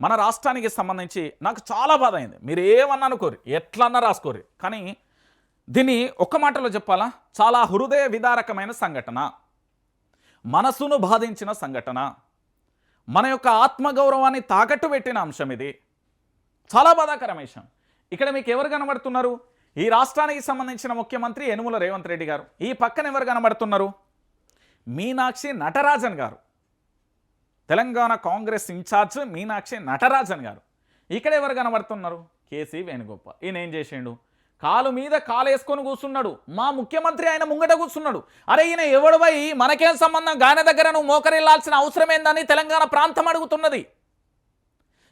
మన రాష్ట్రానికి సంబంధించి నాకు చాలా బాధ అయింది మీరు ఏమన్నా అనుకోరు ఎట్లన్నా రాసుకోరు. కానీ దీన్ని ఒక్క మాటలో చెప్పాలా? చాలా హృదయ విదారకమైన సంఘటన. మనసును బాధించిన సంఘటన. మన యొక్క ఆత్మగౌరవాన్ని తాకట్టు పెట్టిన అంశం ఇది. చాలా బాధాకరమైన విషయం. ఇక్కడ మీకు ఎవరు కనబడుతున్నారు? ఈ రాష్ట్రానికి సంబంధించిన ముఖ్యమంత్రి యనుమల రేవంత్ రెడ్డి గారు. ఈ పక్కన ఎవరు కనబడుతున్నారు? మీనాక్షి నటరాజన్ గారు. తెలంగాణ కాంగ్రెస్ ఇన్ఛార్జ్ మీనాక్షి నటరాజన్ గారు. ఇక్కడ ఎవరు కనబడుతున్నారు? కేసీ వేణుగోపాల్. ఈయన ఏం చేసిండు? కాలు మీద కాలు వేసుకొని కూర్చున్నాడు. మా ముఖ్యమంత్రి ఆయన ముంగట కూర్చున్నాడు. అరే ఈయన ఎవడవై మనకేం సంబంధం? గాయన దగ్గర నువ్వు మోకరిల్లాల్సిన అవసరం ఏందని తెలంగాణ ప్రాంతం అడుగుతున్నది.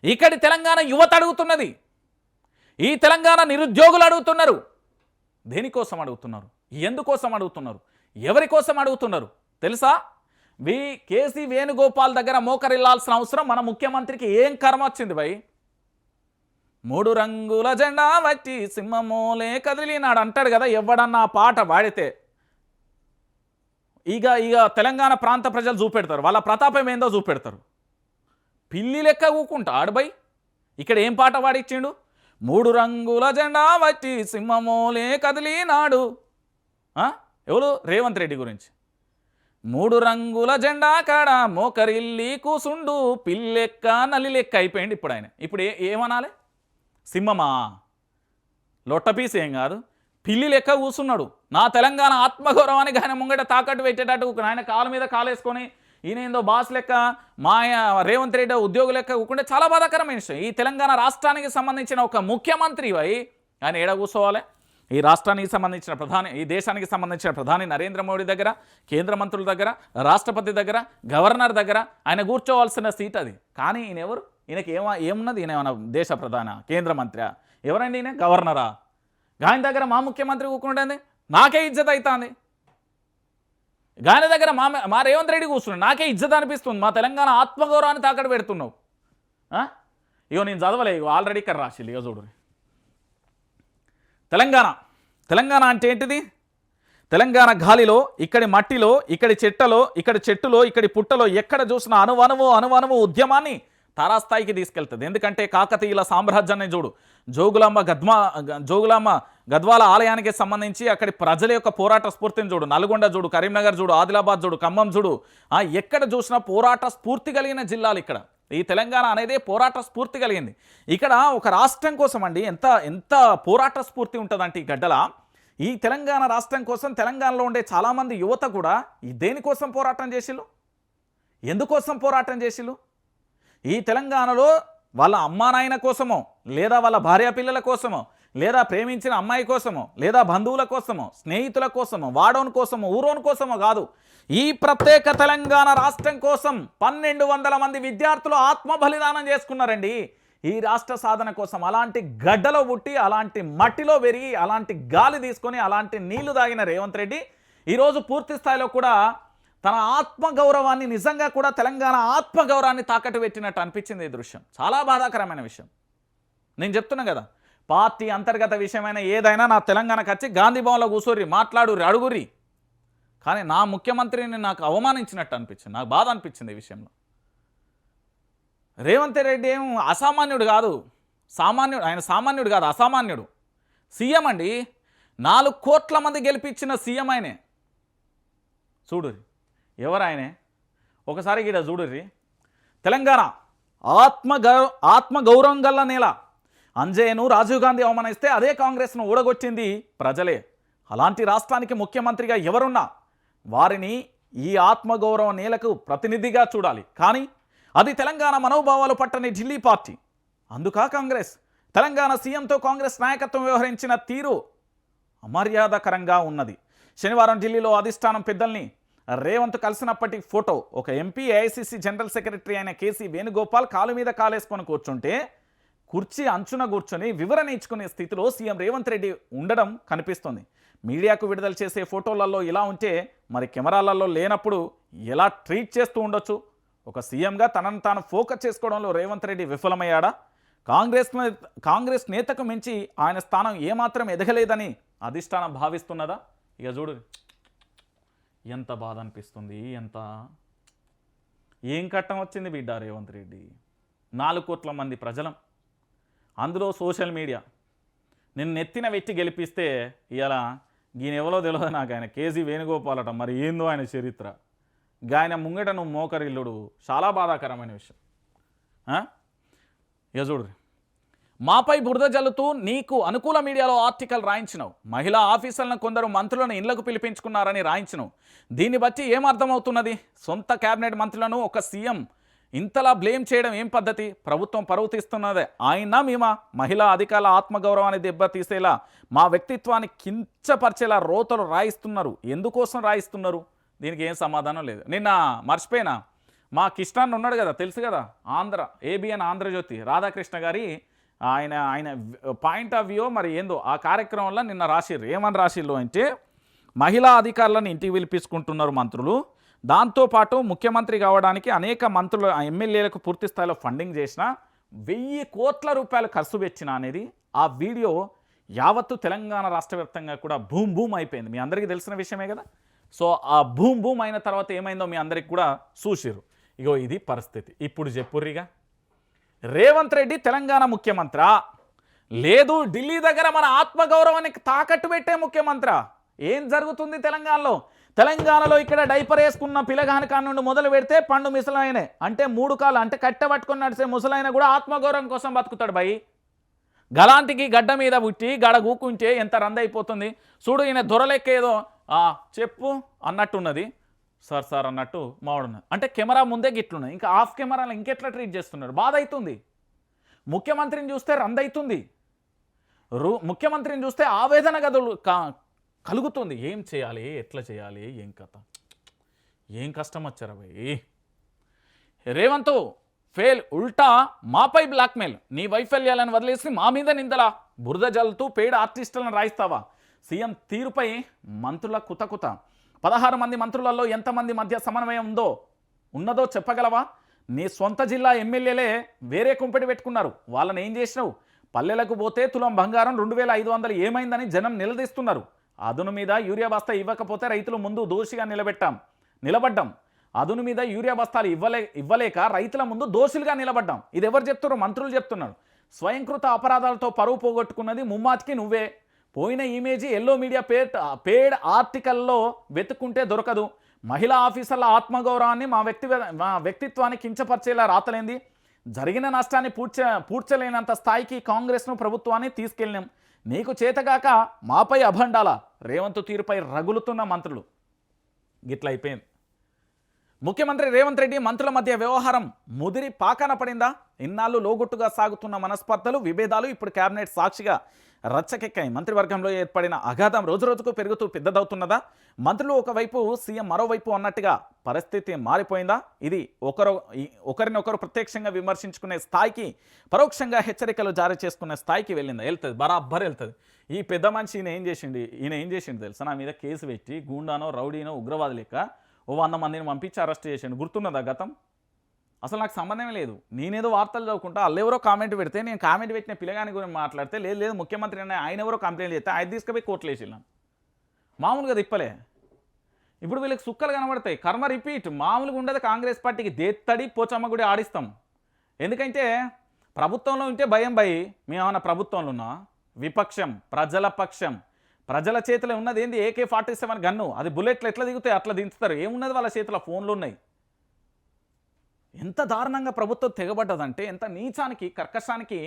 ఇక్కడి తెలంగాణ యువత అడుగుతున్నది. ఈ తెలంగాణ నిరుద్యోగులు అడుగుతున్నారు. దేనికోసం అడుగుతున్నారు? ఎందుకోసం అడుగుతున్నారు? ఎవరి కోసం అడుగుతున్నారు? తెలుసా? వి కేసీ వేణుగోపాల్ దగ్గర మోకరిల్లాల్సిన అవసరం మన ముఖ్యమంత్రికి ఏం కర్మ వచ్చింది భయ్ మూడు రంగుల జెండా వచ్చి సింహమూలే కదిలినాడు అంటాడు కదా ఎవడన్నా పాట పాడితే ఇక ఇక తెలంగాణ ప్రాంత ప్రజలు చూపెడతారు. వాళ్ళ ప్రతాపం ఏందో చూపెడతారు. పిల్లి లెక్క ఊకుంటా ఆడబై ఇక్కడ ఏం పాట పాడిచ్చిండు మూడు రంగుల జెండా వచ్చి సింహమూలే కదిలినాడు. ఎవరు? రేవంత్ రెడ్డి గురించి. మూడు రంగుల జెండా కాడ మోకరిల్లి కూసుండు పిల్లెక్క నల్లి లెక్క అయిపోయింది ఇప్పుడు ఆయన. ఇప్పుడు ఏ ఏమనాలి? సింహమా? లొట్టపీస్ ఏం కాదు. పిల్లి లెక్క కూసున్నాడు. నా తెలంగాణ ఆత్మగౌరవానికి ఆయన ముంగట తాకట్టు పెట్టేటట్టు ఆయన కాలు మీద కాలేసుకొని ఈయన ఏందో బాస్ లెక్క మాయ రేవంత్ రెడ్డి ఉద్యోగ లెక్క కూకుంటే చాలా బాధాకరమైన విషయం. ఈ తెలంగాణ రాష్ట్రానికి సంబంధించిన ఒక ముఖ్యమంత్రి అయి ఆయన ఏడ కూర్చోవాలి? ఈ రాష్ట్రానికి సంబంధించిన ప్రధాని ఈ దేశానికి సంబంధించిన ప్రధాని నరేంద్ర మోడీ దగ్గర కేంద్ర మంత్రుల దగ్గర రాష్ట్రపతి దగ్గర గవర్నర్ దగ్గర ఆయన కూర్చోవాల్సిన సీట్ అది. కానీ ఈయన ఎవరు? ఈయనకి ఏమ ఏమున్నది? ఈయన ఏమైనా దేశ ప్రధాన? కేంద్ర మంత్రి ఎవరండి ఈయన? గవర్నరా? ఆయన దగ్గర మా ముఖ్యమంత్రి కూర్చుంటుంది నాకే ఇజ్జత్ అవుతుంది గాయన దగ్గర మా మా రేవంత్ రెడ్డి కూర్చున్నాడు నాకే ఇజ్జత్ అనిపిస్తుంది. మా తెలంగాణ ఆత్మగౌరవాన్ని తాకడ పెడుతున్నావు. ఆ? ఇగో నేను చదవలే ఇగో ఆల్రెడీ ఇక్కడ రాసిల్లు ఇగో చూడు. తెలంగాణ. తెలంగాణ అంటే ఏంటిది? తెలంగాణ గాలిలో ఇక్కడి మట్టిలో ఇక్కడి చెట్టలో ఇక్కడి చెట్టులో ఇక్కడి పుట్టలో ఎక్కడ చూసినా అనువనువు అనువనువు ఉద్యమాన్ని తారాస్థాయికి తీసుకెళ్తుంది. ఎందుకంటే కాకతీయుల సామ్రాజ్యాన్ని చూడు. జోగులాంబ గద్మా గ- జోగులాంబ గద్వాల ఆలయానికి సంబంధించి అక్కడి ప్రజల యొక్క పోరాట స్ఫూర్తిని చూడు. నల్గొండ చూడు కరీంనగర్ చూడు ఆదిలాబాద్ చూడు ఖమ్మం చూడు. ఎక్కడ చూసినా పోరాట స్ఫూర్తి కలిగిన జిల్లాలు ఇక్కడ. ఈ తెలంగాణ అనేది పోరాట స్ఫూర్తి కలిగింది. ఇక్కడ ఒక రాష్ట్రం కోసం అండి ఎంత ఎంత పోరాట స్ఫూర్తి ఉంటుందంటే ఈ గడ్డల. ఈ తెలంగాణ రాష్ట్రం కోసం తెలంగాణలో ఉండే చాలామంది యువత కూడా ఈ దేనికోసం పోరాటం చేసిళ్ళు? ఎందుకోసం పోరాటం చేసిళ్ళు? ఈ తెలంగాణలో వాళ్ళ అమ్మా నాయన కోసమో లేదా వాళ్ళ భార్య పిల్లల కోసమో లేదా ప్రేమించిన అమ్మాయి కోసమో లేదా బంధువుల కోసమో స్నేహితుల కోసమో వాడోని కోసమో ఊరోని కోసమో కాదు. ఈ ప్రత్యేక తెలంగాణ రాష్ట్రం కోసం పన్నెండు వందల మంది విద్యార్థులు ఆత్మ బలిదానం చేసుకున్నారండి. ఈ రాష్ట్ర సాధన కోసం అలాంటి గడ్డలో పుట్టి అలాంటి మట్టిలో పెరిగి అలాంటి గాలి తీసుకొని అలాంటి నీళ్ళు తాగిన రేవంత్ రెడ్డి ఈరోజు పూర్తి స్థాయిలో కూడా తన ఆత్మగౌరవాన్ని నిజంగా కూడా తెలంగాణ ఆత్మగౌరవాన్ని తాకట్టు పెట్టినట్టు అనిపించింది ఈ దృశ్యం. చాలా బాధాకరమైన విషయం. నేను చెప్తున్నా కదా పార్టీ అంతర్గత విషయమైన ఏదైనా నా తెలంగాణకు వచ్చి గాంధీ భవన్లో కూసూరి మాట్లాడురి అడుగురి కానీ నా ముఖ్యమంత్రిని నాకు అవమానించినట్టు అనిపించింది నాకు బాధ అనిపించింది ఈ విషయంలో. రేవంత్ రెడ్డి ఏం అసామాన్యుడు కాదు. సామాన్యుడు ఆయన సామాన్యుడు కాదు అసామాన్యుడు. సీఎం అండి నాలుగు కోట్ల మంది గెలిపించిన సీఎం ఆయనే. చూడు ఎవరు ఆయనే ఒకసారి ఇక్కడ చూడుర్రి. తెలంగాణ ఆత్మ గౌ- ఆత్మ గౌరవం గల్ల నేల. అంజయ్యను రాజీవ్ గాంధీ అవమానిస్తే అదే కాంగ్రెస్ను ఊడగొట్టింది ప్రజలే. అలాంటి రాష్ట్రానికి ముఖ్యమంత్రిగా ఎవరున్నా వారిని ఈ ఆత్మగౌరవ నేలకు ప్రతినిధిగా చూడాలి. కానీ అది తెలంగాణ మనోభావాలు పట్టని ఢిల్లీ పార్టీ. అందుకా కాంగ్రెస్? తెలంగాణ సీఎంతో కాంగ్రెస్ నాయకత్వం వ్యవహరించిన తీరు అమర్యాదకరంగా ఉన్నది. శనివారం ఢిల్లీలో అధిష్టానం పెద్దల్ని రేవంత్ కలిసినప్పటి ఫోటో. ఒక ఎంపీ ఏఐసిసి జనరల్ సెక్రటరీ అయిన కేసీ వేణుగోపాల్ కాలు మీద కాలేసుకొని కూర్చుంటే కుర్చీ అంచున కూర్చొని వివరణ ఇచ్చుకునే స్థితిలో సీఎం రేవంత్ రెడ్డి ఉండడం కనిపిస్తుంది. మీడియాకు విడుదల చేసే ఫోటోలలో ఇలా ఉంటే మరి కెమెరాలలో లేనప్పుడు ఎలా ట్రీట్ చేస్తూ ఉండొచ్చు? ఒక సీఎంగా తనను తాను ఫోకస్ చేసుకోవడంలో రేవంత్ రెడ్డి విఫలమయ్యాడా? కాంగ్రెస్ కాంగ్రెస్ నేతకు మించి ఆయన స్థానం ఏమాత్రం ఎదగలేదని అధిష్టానం భావిస్తున్నదా? ఇక చూడు. ఎంత బాధ అనిపిస్తుంది ఎంత ఏం కట్టం వచ్చింది బిడ్డ రేవంత్ రెడ్డి? నాలుగు కోట్ల మంది ప్రజలం. అందులో సోషల్ మీడియా. నిన్ను నెత్తిన వెట్టి గెలిపిస్తే ఇలా ఈయన ఎవరో తెలియదు నాకు ఆయన. కేజీ వేణుగోపాలట మరి ఏందో ఆయన చరిత్ర. గాయన ముంగట నువ్వు మోకరిల్లుడు. చాలా బాధాకరమైన విషయం. ఆ? మాపై బురద జల్లుతూ నీకు అనుకూల మీడియాలో ఆర్టికల్ రాయించినావు. మహిళా ఆఫీసర్లను కొందరు మంత్రులను ఇళ్ళకు పిలిపించుకున్నారని రాయించినావు. దీన్ని బట్టి ఏమర్థమవుతున్నది సొంత కేబినెట్ మంత్రులను ఒక సీఎం ఇంతలా బ్లేమ్ చేయడం ఏం పద్ధతి? ప్రభుత్వం పరువు తీస్తున్నదే. ఆయన మేమా మహిళా అధికారుల ఆత్మగౌరవాన్ని దెబ్బతీసేలా మా వ్యక్తిత్వాన్ని కించపరిచేలా రోతలు రాయిస్తున్నారు. ఎందుకోసం రాయిస్తున్నారు? దీనికి ఏం సమాధానం లేదు. నిన్న మర్చిపోయినా మా కిష్టాన్ ఉన్నాడు కదా తెలుసు కదా ఆంధ్ర ఏబిఎన్ ఆంధ్రజ్యోతి రాధాకృష్ణ గారి ఆయన ఆయన పాయింట్ ఆఫ్ వ్యూ మరి ఏందో ఆ కార్యక్రమంలో నిన్న రాసిర్రు. ఏమని రాసిర్రు అంటే మహిళా అధికారులను ఇంటికి పిలిపించుకుంటున్నారు మంత్రులు. దాంతోపాటు ముఖ్యమంత్రి కావడానికి అనేక మంత్రులు ఎమ్మెల్యేలకు పూర్తి స్థాయిలో ఫండింగ్ చేసిన వెయ్యి కోట్ల రూపాయలు ఖర్చు పెట్టిన అనేది ఆ వీడియో యావత్తు తెలంగాణ రాష్ట్ర వ్యాప్తంగా కూడా భూమ్ భూమ్ అయిపోయింది. మీ అందరికీ తెలిసిన విషయమే కదా? సో ఆ భూమ్ భూమ్ అయిన తర్వాత ఏమైందో మీ అందరికి కూడా చూసిరు ఇగో ఇది పరిస్థితి. ఇప్పుడు చెప్పుర్రిగా. రేవంత్ రెడ్డి తెలంగాణ ముఖ్యమంత్ర. లేదు ఢిల్లీ దగ్గర మన ఆత్మగౌరవానికి తాకట్టు పెట్టే ముఖ్యమంత్ర. ఏం జరుగుతుంది తెలంగాణలో? తెలంగాణలో ఇక్కడ డైపర్ వేసుకున్న పిల్లగాని నుండి మొదలు పెడితే పండు ముసలాయనే. అంటే మూడు కాలు అంటే కట్టె పట్టుకొని నడిచే ముసలాయన కూడా ఆత్మగౌరవం కోసం బతుకుతాడు భయ్ గలాంటికి గడ్డ మీద పుట్టి గడ గూకుంటే ఎంత రందైపోతుంది. చూడు ఈయన దొరలెక్క ఏదో చెప్పు అన్నట్టున్నది. సార్ సార్ అన్నట్టు మావాడున్నారు అంటే కెమెరా ముందే గిట్లున్నాయి. ఇంకా ఆఫ్ కెమెరాలో ఇంకెట్లా ట్రీట్ చేస్తున్నారు బాధ అవుతుంది ముఖ్యమంత్రిని చూస్తే రందవుతుంది రు ముఖ్యమంత్రిని చూస్తే ఆవేదన గదులు కలుగుతుంది. ఏం చేయాలి? ఎట్లా చేయాలి? ఏం కథ? ఏం కష్టం వచ్చారా భయ్? రేవంత్ ఫెయిల్ ఉల్టా మాపై బ్లాక్మెయిల్. నీ వైఫల్యాలను వదిలేసి మా మీద నిందలా? బురద జల్లుతూ పేడ ఆర్టిస్టులను రాయిస్తావా? సీఎం తీరుపై మంత్రుల కుతకుత. పదహారు మంది మంత్రులలో ఎంతమంది మధ్య సమన్వయం ఉందో ఉన్నదో చెప్పగలవా? నీ సొంత జిల్లా ఎమ్మెల్యేలే వేరే కుంపెటి పెట్టుకున్నారు. వాళ్ళని ఏం చేసినావు? పల్లెలకు పోతే తులం బంగారం రెండు వేల ఐదు వందలు ఏమైందని జనం నిలదీస్తున్నారు. అదును మీద యూరియా బస్తా ఇవ్వకపోతే రైతులు ముందు దోషిగా నిలబెట్టాం నిలబడ్డాం. అదును మీద యూరియా బస్తాలు ఇవ్వలే ఇవ్వలేక రైతుల ముందు దోషులుగా నిలబడ్డాం. ఇది ఎవరు చెప్తున్నారు? మంత్రులు చెప్తున్నారు. స్వయంకృత అపరాధాలతో పరువు పోగొట్టుకున్నది ముమ్మాతికి నువ్వే. పోయిన image yellow media paid paid ఆర్టికల్లో వెతుక్కుంటే దొరకదు. మహిళా ఆఫీసర్ల ఆత్మగౌరవాన్ని మా వ్యక్తి మా వ్యక్తిత్వాన్ని కించపరిచేలా రాతలేంది. జరిగిన నష్టాన్ని పూడ్చ పూడ్చలేనంత స్థాయికి కాంగ్రెస్ను ప్రభుత్వాన్ని తీసుకెళ్ళినాం. నీకు చేతగాక మాపై అభండాల రేవంత్ తీరుపై రగులుతున్న మంత్రులు. గిట్ల అయిపోయింది. ముఖ్యమంత్రి రేవంత్ రెడ్డి మంత్రుల మధ్య వ్యవహారం ముదిరి పాకన పడిందా? ఇన్నాళ్ళు లోగుట్టుగా సాగుతున్న మనస్పర్ధలు విభేదాలు ఇప్పుడు కేబినెట్ సాక్షిగా రచ్చకెక్కాయి. మంత్రివర్గంలో ఏర్పడిన అగాధం రోజురోజుకు పెరుగుతూ పెద్దదవుతున్నదా? మంత్రులు ఒకవైపు సీఎం మరోవైపు అన్నట్టుగా పరిస్థితి మారిపోయిందా? ఇది ఒకరు ఒకరినొకరు ప్రత్యక్షంగా విమర్శించుకునే స్థాయికి పరోక్షంగా హెచ్చరికలు జారీ చేసుకునే స్థాయికి వెళ్ళిందా? వెళ్తుంది బరాబర్ వెళ్తుంది. ఈ పెద్ద మనిషి ఈయన ఏం చేసిండు? ఈయన ఏం చేసిండు తెలుసా? నా మీద కేసు పెట్టి గూండానో రౌడీనో ఉగ్రవాది లెక్క ఓ వంద మందిని పంపించి అరెస్ట్ చేసిండు. గుర్తున్నదా గతం? అసలు నాకు సంబంధమే లేదు. నేనేదో వార్తలు చదువుకుంటా వాళ్ళు ఎవరో కామెంట్ పెడితే నేను కామెంట్ పెట్టిన పిల్లగాని గురించి మాట్లాడితే లేదు లేదు ముఖ్యమంత్రి అనే ఆయన ఎవరో కంప్లైంట్ చేస్తే ఆయన తీసుకుపోయి కోర్టులు వేసిల్లాం. మామూలుగా తిప్పలే. ఇప్పుడు వీళ్ళకి సుక్కలు కనబడతాయి. కర్మ రిపీట్ మామూలుగా ఉండదు కాంగ్రెస్ పార్టీకి. దేత్తడి పోచమ్మ గుడి ఆడిస్తాం. ఎందుకంటే ప్రభుత్వంలో ఉంటే భయం భయి. మేమన్నా ప్రభుత్వంలో ఉన్నా? విపక్షం ప్రజల పక్షం. ప్రజల చేతిలో ఉన్నది ఏంది? AK forty seven gun. అది బుల్లెట్లు ఎట్లా దిగుతాయి? అట్లా దించుతారు. ఏమున్నది వాళ్ళ చేతిలో? ఫోన్లు ఉన్నాయి. ఎంత దారుణంగా ప్రభుత్వం తెగబడ్డదంటే ఎంత నీచానికి కర్కశానికి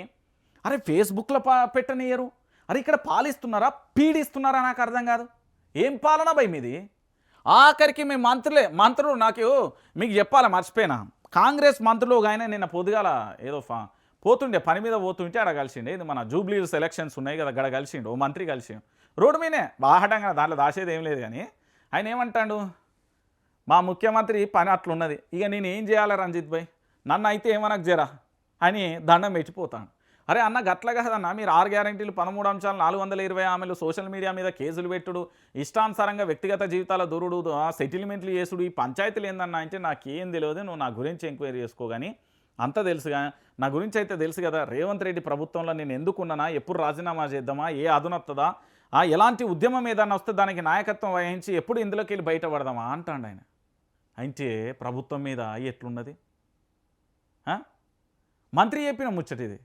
అరే ఫేస్బుక్లో పా పెట్టనియరు అరే ఇక్కడ పాలిస్తున్నారా పీడిస్తున్నారా నాకు అర్థం కాదు. ఏం పాలన భయం మీది? ఆఖరికి మీ మంత్రులే మంత్రులు నాకు మీకు చెప్పాలా మర్చిపోయినా? కాంగ్రెస్ మంత్రులు ఆయన నిన్న పొద్దుగాల ఏదో ఫా పోతుండే పని మీద పోతుంటే ఆడ కలిసిండే. ఇది మన జూబ్లీస్ ఎలక్షన్స్ ఉన్నాయి కదా గడ కలిసిండు ఓ మంత్రి కలిసి రోడ్డు మీదనే బాహటంగా దాంట్లో దాచేది ఏం లేదు కానీ ఆయన ఏమంటాడు? మా ముఖ్యమంత్రి పని అట్లున్నది. ఇక నేను ఏం చేయాలి రంజిత్ భాయ్ నన్ను అయితే ఏమనకు జరా? అని దండం పెట్టిపోతాను అరే అన్న గట్ల కదన్న. మీరు ఆరు గ్యారంటీలు పదమూడు అంశాలు నాలుగు వందల ఇరవై ఆమెలు సోషల్ మీడియా మీద కేసులు పెట్టుడు ఇష్టానుసారంగా వ్యక్తిగత జీవితాల దూరుడు ఆ సెటిల్మెంట్లు చేసుడు ఈ పంచాయతీలు ఏందన్నా అంటే నాకేం తెలియదు. నువ్వు నా గురించి ఎంక్వైరీ చేసుకోగాని అంత అంతా తెలుసుగా నా గురించి అయితే తెలుసు కదా. రేవంత్ రెడ్డి ప్రభుత్వంలో నేను ఎందుకున్నానా? ఎప్పుడు రాజీనామా చేద్దామా? ఏ అదునొత్తదా ఆ ఎలాంటి ఉద్యమం ఏదన్నా వస్తే దానికి నాయకత్వం వహించి ఎప్పుడు ఇందులోకి వెళ్ళి బయటపడదామా? అంటాడు ఆయన. అంటే ప్రభుత్వం మీద ఎట్లున్నది? మంత్రి చెప్పిన ముచ్చట ఇది.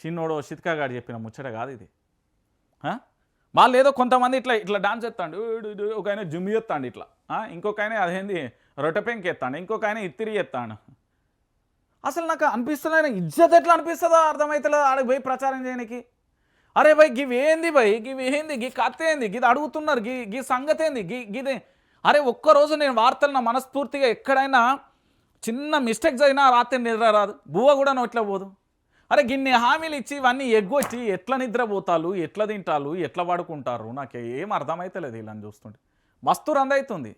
చిన్నోడో చిత్కాగాడు చెప్పిన ముచ్చట కాదు ఇది. వాళ్ళు ఏదో కొంతమంది ఇట్లా ఇట్లా డాన్స్ ఎత్తాడు ఒక ఆయన జుమ్ ఎత్తాడు ఇట్లా. ఇంకొక ఆయన అదేంది రొట్టెపెంకి ఎత్తాడు ఇంకొక ఆయన ఇత్తిరి ఎత్తాడు అసలు నాకు అనిపిస్తుంది ఆయన ఇజ్జత్ ఎట్లా అనిపిస్తుందో అర్థమవుతలేదు ఆడికి పోయి ప్రచారం చేయడానికి అరే భయ్ గివి ఏంది భయ్ గివి ఏంది గీ కథ ఏంది గిది అడుగుతున్నారు గీ గీ సంగతి ఏంది గీ గిదే అరే ఒక్కరోజు నేను వార్తలను మనస్ఫూర్తిగా ఎక్కడైనా చిన్న మిస్టేక్స్ అయినా రాత్రి నిద్ర రాదు. బువ్వ కూడా నోట్లో పోదు. అరే గిన్ని హామీలు ఇచ్చి ఇవన్నీ ఎగ్గొచ్చి ఎట్లా నిద్రపోతారు ఎట్లా తింటారు ఎట్లా పడుకుంటారు నాకు ఏం అర్థమైతలేదు వీళ్ళని చూస్తుంటే. మస్తు రందవుతుంది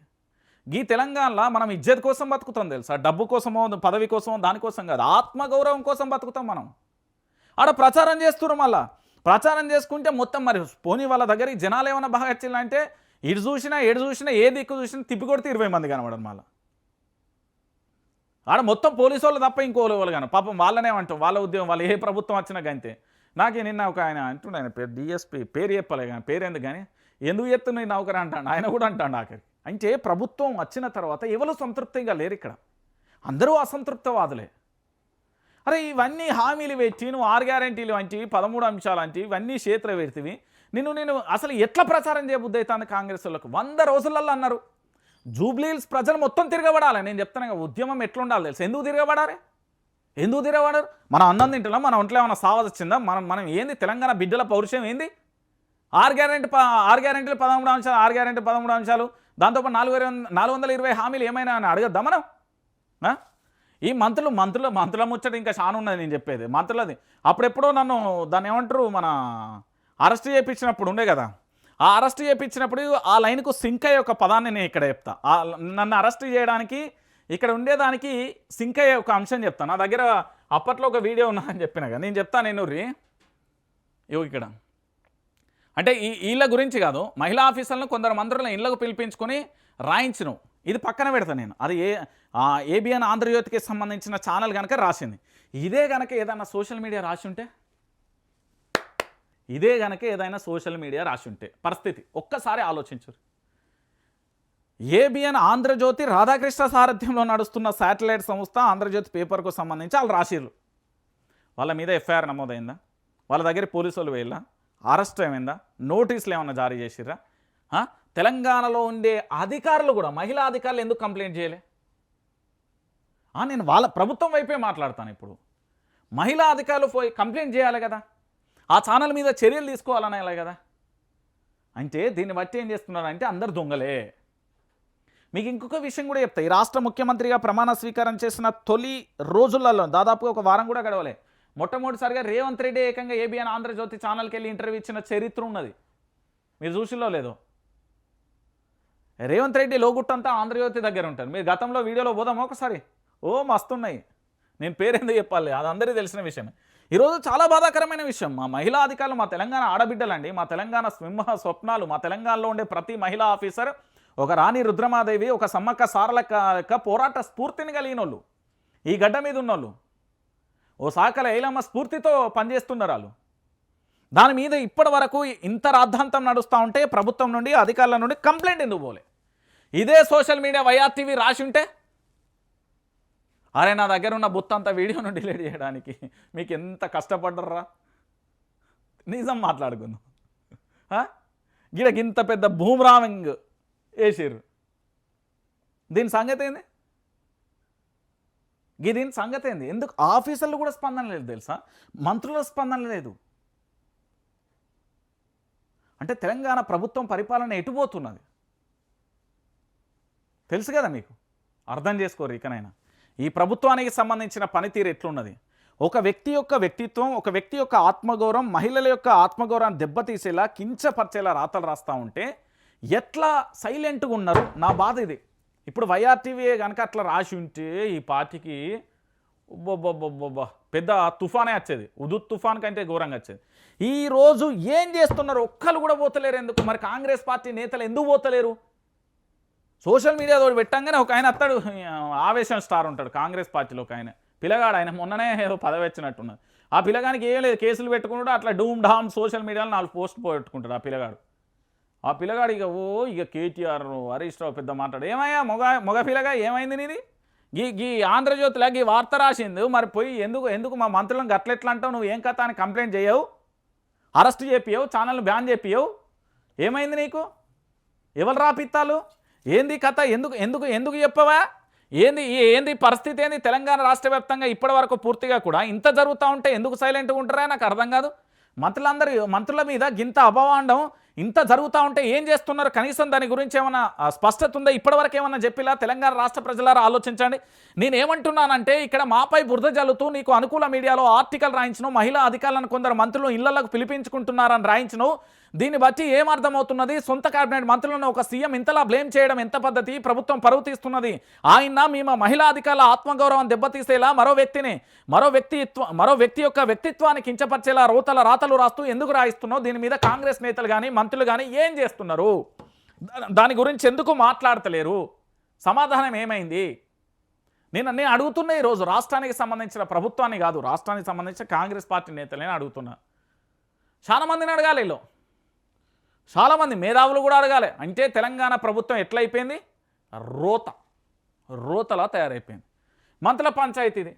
ఈ తెలంగాణలో మనం ఇజ్జత్ కోసం బతుకుతాం తెలుసా? డబ్బు కోసమో పదవి కోసమో దానికోసం కాదు. ఆత్మగౌరవం కోసం బతుకుతాం మనం. ఆడ ప్రచారం చేస్తున్నారు మళ్ళా. ప్రచారం చేసుకుంటే మొత్తం మరి పోనీ వాళ్ళ దగ్గర ఈ జనాలు ఏమైనా బాగా వచ్చిందంటే ఇటు చూసినా ఎటు చూసినా ఏ దిక్కు చూసినా తిప్పి కొడితే ఇరవై మంది కనబడరు మళ్ళీ ఆడ మొత్తం పోలీసు వాళ్ళు తప్ప ఇంకో వాళ్ళు కానీ పాపం వాళ్ళనే అంటాం వాళ్ళ ఉద్యోగం వాళ్ళు ఏ ప్రభుత్వం వచ్చినా గంతే. నాకే నిన్న ఒక ఆయన అంటుండే ఆయన పేరు డిఎస్పీ పేరు చెప్పలే కానీ పేరు ఎందుకు కానీ ఎందుకు చెప్తున్నాయి నౌకరు అంటాడు ఆయన కూడా అంటాడు ఆఖరి అంటే ప్రభుత్వం వచ్చిన తర్వాత ఎవరు సంతృప్తిగా లేరు ఇక్కడ. అందరూ అసంతృప్తవాదులే. అరే ఇవన్నీ హామీలు పెట్టి నువ్వు ఆరు గ్యారంటీలు వంటివి పదమూడు అంశాలు అంటే ఇవన్నీ క్షేత్ర పెడితివి నిన్ను నేను అసలు ఎట్లా ప్రచారం చేయబుద్ధి అవుతాను కాంగ్రెస్ వాళ్ళకు వంద రోజులలో అన్నారు. జూబ్లీహిల్స్ ప్రజలు మొత్తం తిరగబడాలి. నేను చెప్తాను ఉద్యమం ఎట్లుండాలి తెలుసు? ఎందుకు తిరగబడాలి? ఎందుకు తిరగబడారు మనం అన్నం తింటున్నాం మన ఒంట్లో ఏమైనా సావజ్ వచ్చిందా? మనం మనం ఏంది? తెలంగాణ బిడ్డల పౌరుషం ఏంది? ఆరు గ్యారెంటీ ప ఆరు గ్యారెంటీలు పదమూడు అంశాలు ఆరు గ్యారెంటీ పదమూడు అంశాలు. దాంతోపాటు నాలుగు ఇరవై నాలుగు వందల ఇరవై హామీలు ఏమైనా అని అడగద్దా మనం? ఈ మంత్రులు మంత్రులు మంత్రుల ముచ్చట ఇంకా చాలా ఉన్నది నేను చెప్పేది. మంత్రులది. అప్పుడెప్పుడో నన్ను దాన్ని ఏమంటారు మన అరెస్ట్ చేయించినప్పుడు ఉండే కదా. ఆ అరెస్ట్ చేయించినప్పుడు ఆ లైన్కు సింక్ అయ్యే ఒక పదాన్ని నేను ఇక్కడ చెప్తా. నన్ను అరెస్ట్ చేయడానికి ఇక్కడ ఉండేదానికి సింక్ అయ్యే ఒక అంశం చెప్తాను నా దగ్గర అప్పట్లో ఒక వీడియో ఉన్నదని చెప్పిన కదా. నేను చెప్తాను నేను రీ. ఇగో ఇక్కడ. అంటే ఈ వీళ్ళ గురించి కాదు మహిళా ఆఫీసర్లను కొందరు మంత్రులను ఇళ్ళకు పిలిపించుకొని రాయించను. ఇది పక్కన పెడతాను నేను. అది ఏ ఏబిఎన్ ఆంధ్రజ్యోతికి సంబంధించిన ఛానల్ కనుక రాసింది. ఇదే కనుక ఏదైనా సోషల్ మీడియా రాసి ఉంటే ఇదే కనుక ఏదైనా సోషల్ మీడియా రాసి ఉంటే పరిస్థితి ఒక్కసారి ఆలోచించరు. ఏబిఎన్ ఆంధ్రజ్యోతి రాధాకృష్ణ సారథ్యంలో నడుస్తున్న శాటిలైట్ సంస్థ ఆంధ్రజ్యోతి పేపర్కు సంబంధించి వాళ్ళు రాసిర్రు. వాళ్ళ మీద ఎఫ్ఐఆర్ నమోదైందా? వాళ్ళ దగ్గర పోలీసులు వెళ్ళా అరెస్ట్ ఏమైందా? నోటీసులు ఏమైనా జారీ చేసిర్రా? తెలంగాణలో ఉండే అధికారులు కూడా మహిళా అధికారులు ఎందుకు కంప్లైంట్ చేయలే? నేను వాళ్ళ ప్రభుత్వం వైపే మాట్లాడతాను ఇప్పుడు. మహిళా అధికారులు పోయి కంప్లైంట్ చేయాలి కదా? ఆ ఛానల్ మీద చర్యలు తీసుకోవాలనేలా కదా? అంటే దీన్ని బట్టి ఏం చేస్తున్నారంటే అందరు దొంగలే. మీకు ఇంకొక విషయం కూడా చెప్తా. ఈ రాష్ట్ర ముఖ్యమంత్రిగా ప్రమాణ స్వీకారం చేసిన తొలి రోజులలో దాదాపుగా ఒక వారం కూడా గడవలే. మొట్టమొదటిసారిగా రేవంత్ రెడ్డి ఏకంగా ఏబిఎన్ ఆంధ్రజ్యోతి ఛానల్కి వెళ్ళి ఇంటర్వ్యూ ఇచ్చిన చరిత్ర ఉన్నది. మీరు చూసిలో లేదో? రేవంత్ రెడ్డి లోగుట్టంతా ఆంధ్రజ్యోతి దగ్గర ఉంటారు. మీరు గతంలో వీడియోలో పోదాం ఒకసారి? ఓ మస్తున్నాయి. నేను పేరేందో చెప్పాలి. అది అందరికీ తెలిసిన విషయమే. ఈరోజు చాలా బాధాకరమైన విషయం. మా మహిళా అధికారులు మా తెలంగాణ ఆడబిడ్డలండి మా తెలంగాణ సింహ స్వప్నాలు మా తెలంగాణలో ఉండే ప్రతి మహిళా ఆఫీసర్ ఒక రాణి రుద్రమాదేవి ఒక సమ్మక్క సారలక్క యొక్క పోరాట స్ఫూర్తిని కలిగిన వాళ్ళు ఈ గడ్డ మీద ఉన్నోళ్ళు ఓ సాకల ఏలమ్మ స్ఫూర్తితో పనిచేస్తున్నారు వాళ్ళు దాని మీద ఇప్పటి వరకు ఇంత రాద్ధాంతం నడుస్తూ ఉంటే ప్రభుత్వం నుండి అధికారుల నుండి కంప్లైంట్ ఎందుకు పోలే? ఇదే సోషల్ మీడియా వైఆర్టీవీ రాసి ఉంటే అరే నా దగ్గర ఉన్న బుత్తంత వీడియోను డిలీట్ చేయడానికి మీకు ఎంత కష్టపడ్డర్రా? నిజం మాట్లాడుకుందాం. ఆ? గిడకి ఇంత పెద్ద భూమ్రావింగ్ వేసిర్రు. దీని సంగతి ఏంది గీ దీని సంగతి ఏంది ఎందుకు ఆఫీసర్లు కూడా స్పందన లేదు తెలుసా? మంత్రుల స్పందన లేదు. అంటే తెలంగాణ ప్రభుత్వం పరిపాలన ఎటుపోతున్నది తెలుసు కదా మీకు? అర్థం చేసుకోరు ఇకనైనా. ఈ ప్రభుత్వానికి సంబంధించిన పనితీరు ఎట్లున్నది? ఒక వ్యక్తి యొక్క వ్యక్తిత్వం ఒక వ్యక్తి యొక్క ఆత్మగౌరవం మహిళల యొక్క ఆత్మగౌరవాన్ని దెబ్బతీసేలా కించపరిచేలా రాతలు రాస్తూ ఉంటే ఎట్లా సైలెంట్గా ఉన్నారు? నా బాధ ఇది. ఇప్పుడు వైఆర్టీవీఏ కనుక అట్లా రాసి ఉంటే ఈ పార్టీకి పెద్ద తుఫానే వచ్చేది. ఉదుత్ తుఫాన్ కంటే ఘోరంగా వచ్చేది. ఈ రోజు ఏం చేస్తున్నారు? ఒక్కరు కూడా పోతలేరు ఎందుకు? మరి కాంగ్రెస్ పార్టీ నేతలు ఎందుకు పోతలేరు? సోషల్ మీడియా తోటి పెట్టంగానే ఒక ఆయన అత్తాడు ఆవేశం స్టార్ ఉంటాడు కాంగ్రెస్ పార్టీలో ఒక ఆయన. పిల్లగాడు ఆయన మొన్ననే ఏదో పదవి వచ్చినట్టున్నది ఆ పిల్లగానికి ఏం లేదు కేసులు పెట్టుకుంటాడు అట్లా డూమ్ డామ్ సోషల్ మీడియాలో నాలుగు పోస్ట్ పెట్టుకుంటాడు ఆ పిల్లగాడు ఆ పిల్లగాడు ఇక ఓ ఇక కేటీఆర్ హరీష్ రావు పెద్ద మాట్లాడు. ఏమయ్యా మొగ మొగ పిల్లగా ఏమైంది నీది? ఈ ఈ ఆంధ్రజ్యోతిలో ఈ వార్త రాసింది మరి పోయి ఎందుకు ఎందుకు మా మంత్రులను గట్లెట్లా అంటావు నువ్వు ఏం కథ అని కంప్లైంట్ చేయవు? అరెస్ట్ చేపియవు ఛానల్ బ్యాన్ చేపియవు? ఏమైంది నీకు? ఎవరు రాపిత్తాలు? ఏంది కథ? ఎందుకు ఎందుకు ఎందుకు చెప్పవా? ఏంది ఏంది పరిస్థితి ఏంది? తెలంగాణ రాష్ట్ర వ్యాప్తంగా ఇప్పటి వరకు పూర్తిగా కూడా ఇంత జరుగుతూ ఉంటే ఎందుకు సైలెంట్గా ఉంటారా? నాకు అర్థం కాదు. మంత్రులందరి మంత్రుల మీద గింత అభవాండం ఇంత జరుగుతూ ఉంటే ఏం చేస్తున్నారు? కనీసం దాని గురించి ఏమైనా స్పష్టత ఉందా? ఇప్పటివరకు ఏమైనా చెప్పిలా? తెలంగాణ రాష్ట్ర ప్రజలారా ఆలోచించండి. నేను ఏమంటున్నానంటే ఇక్కడ మాపై బురద జల్లుతూ నీకు అనుకూల మీడియాలో ఆర్టికల్ రాయించను మహిళా అధికారులను కొందరు మంత్రులు ఇళ్ళలకు పిలిపించుకుంటున్నారని రాయించను దీన్ని బట్టి ఏమర్థమవుతున్నది అర్థమవుతున్నది? సొంత కేబినెట్ మంత్రులను ఒక సీఎం ఇంతలా బ్లేమ్ చేయడం ఎంత పద్ధతి? ప్రభుత్వం పరువు తీస్తున్నది. ఆయన మేము మహిళా అధికారుల ఆత్మగౌరవం దెబ్బతీసేలా మరో వ్యక్తిని మరో వ్యక్తిత్వ మరో వ్యక్తి యొక్క వ్యక్తిత్వాన్ని కించపరిచేలా రోతల రాతలు రాస్తూ ఎందుకు రాయిస్తున్నావు? దీని మీద కాంగ్రెస్ నేతలు కానీ మంత్రులు కానీ ఏం చేస్తున్నారు? దాని గురించి ఎందుకు మాట్లాడతలేరు? సమాధానం ఏమైంది? నేను నేను అడుగుతున్నా ఈరోజు రాష్ట్రానికి సంబంధించిన ప్రభుత్వాన్ని కాదు రాష్ట్రానికి సంబంధించిన కాంగ్రెస్ పార్టీ నేతలే అడుగుతున్నా. చాలా మందిని అడగాలి వీళ్ళు. చాలామంది మేధావులు కూడా అడగాలి. అంటే తెలంగాణ ప్రభుత్వం ఎట్లయిపోయింది? రోత. రోతలా తయారైపోయింది. మంత్రుల పంచాయతీది